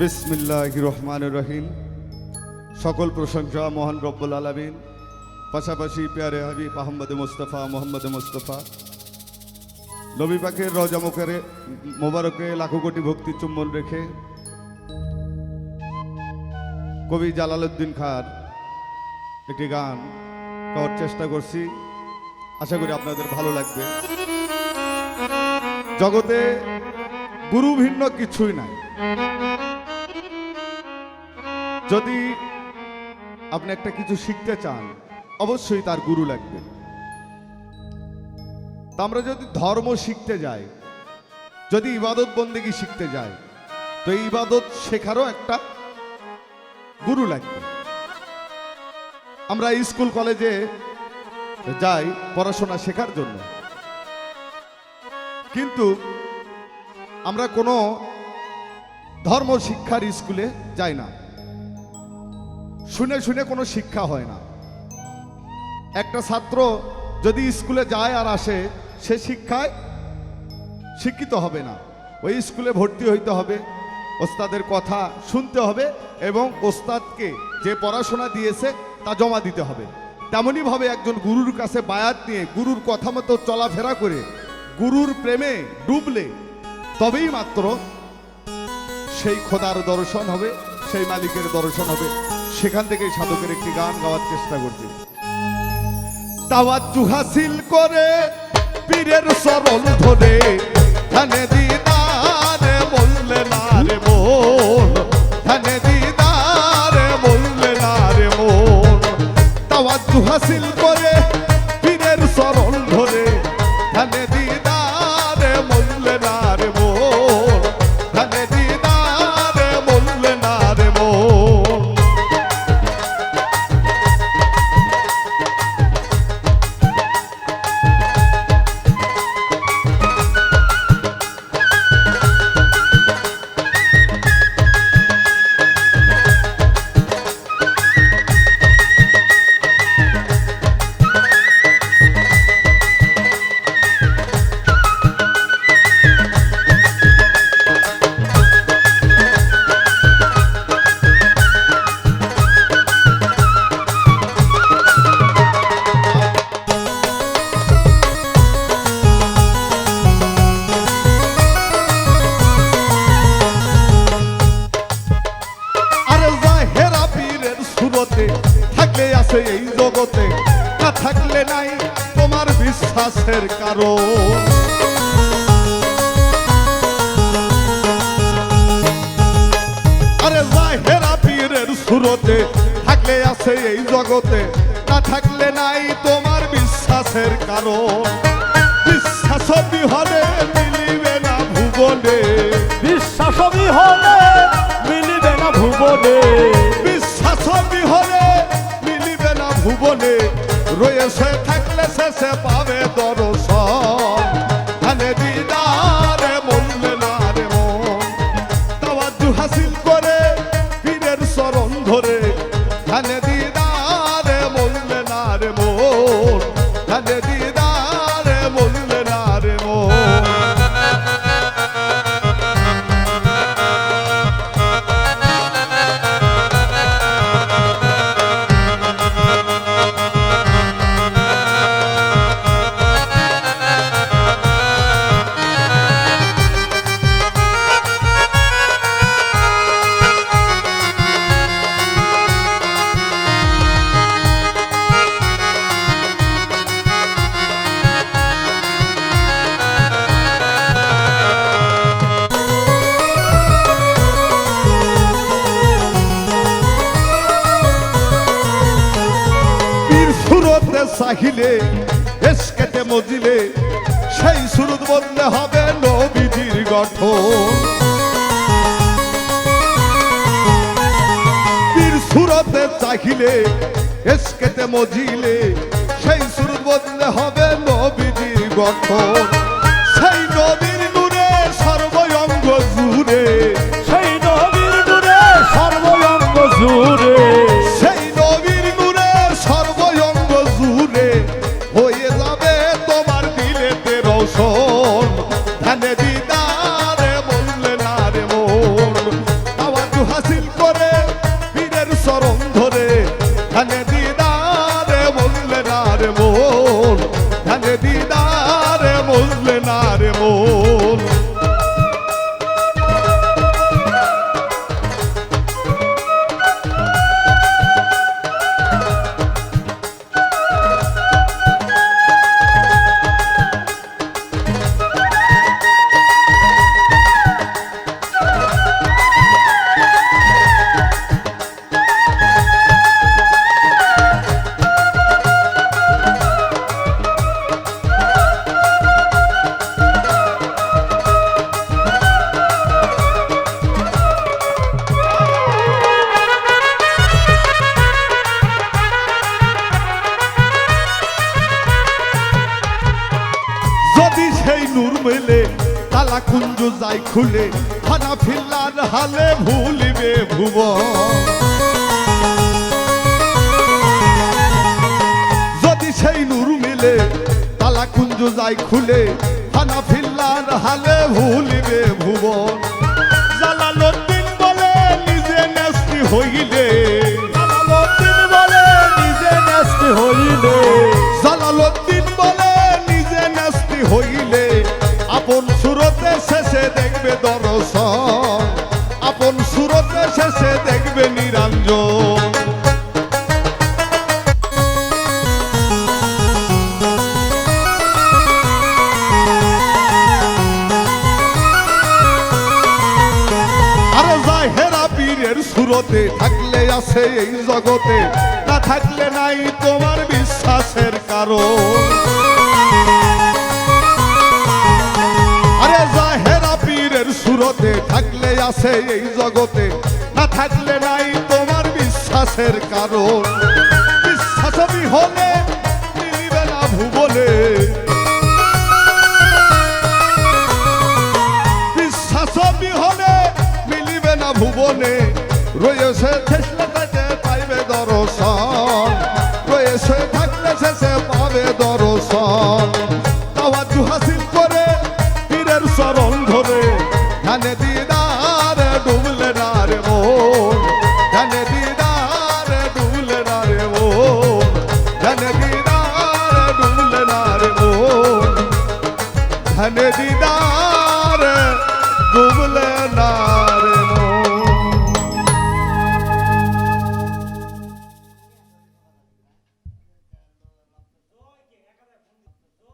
বিসমিল্লাহ রহমান রহিম সকল প্রশংসা মহান রব্বুল আলমিন। পাশাপাশি পেয়ারে হাবিব আহমদ মুস্তফা, মোহাম্মদ মুস্তফা। নবী পাকের রজা মুখের মোবারকে লাখো কোটি ভক্তি চুম্বন রেখে কবি জালালউদ্দিন খার একটি গান গাওয়ার চেষ্টা করছি। আশা করি আপনাদের ভালো লাগবে। জগতে গুরু ভিন্ন কিছুই নাই। যদি আপনি একটা কিছু শিখতে চান, অবশ্যই তার গুরু লাগবে। আমরা যদি ধর্ম শিখতে যাই, যদি ইবাদত বন্দেগী শিখতে যাই, তো এই ইবাদত শেখারও একটা গুরু লাগবে। আমরা স্কুল কলেজে যাই পড়াশোনা শেখার জন্য। কিন্তু আমরা কোনো ধর্ম শিক্ষার স্কুলে যাই না। শুনে শুনে কোনো শিক্ষা হয় না। একটা ছাত্র যদি স্কুলে যায় আর আসে, সে শিক্ষায় শিক্ষিত হবে না। ওই স্কুলে ভর্তি হইতে হবে, ওস্তাদের কথা শুনতে হবে এবং ওস্তাদকে যে পড়াশোনা দিয়েছে তা জমা দিতে হবে। তেমনইভাবে একজন গুরুর কাছে বায়াত নিয়ে গুরুর কথা মতো চলাফেরা করে গুরুর প্রেমে ডুবলে, তবেই মাত্র সেই খোদার দর্শন হবে, সেই মালিকের দর্শন হবে। সেখান থেকে সাধকের একটি গান গাওয়ার চেষ্টা করছি। তাওয়াজ্জু হাসিল করে পীরের সরল ধরে, ধানে দিদারে বললে না রে মন। ধানে দিদারে বললে না রে মন। তাওয়াজ্জু হাসিল করে পীরের সরল ধরে, ধানে দিদারে বললে না আছে এই জগতে না থাকলে নাই তোমার বিশ্বাসের কারণ। আরে জাহেরা পীরের সুরতে থাকলে আছে এই জগতে না থাকলে নাই তোমার বিশ্বাসের কারণ। বিশ্বাস বিহলে মিলিবে না ভুবনে। বিশ্বাস বিহলে মিলিবে না ভুবনে। বিশ্বাস বিহলে মিলিবে না ভুবনে রয়েছে থাকলে শেষে পাবে দর্শন। ধানে দিদারে সুরতে সাহিলে এসকেতে মজিলে, সেই সুরত বললে হবে নবীজির গঠন। পীর সুরতে চাহিলে এসকেতে মজিলে, সেই সুরত বললে হবে নবীজির গঠন। কুঞ্জ যাই খুলে হানা ফিল্লার হালে ভুলিবে ভুবন যদি সেই নূর মিলে, তালা কুঞ্জ যাই খুলে হানা ফিল্লার হালে ভুলিবে নেস্তি হইলে। জালালুদ্দিন বলে, নিজে নেস্তি হইলে। আপন সুরতে শেষে দেখবে দর্শন। আপন সুরতে শেষে দেখবে নিরঞ্জন। সুরতে থাকলে আছে এই জগতে, না থাকলে নাই তোমার বিশ্বাসের কারণ। সুরতে থাকলে আছে এই জগতে, না থাকলে নাই তোমার বিশ্বাসের কারণ। বিশ্বাস হলে মিলিবে না ভুবনে। বিশ্বাস হলে মিলিবে না ভুবনে। রয়েছে রে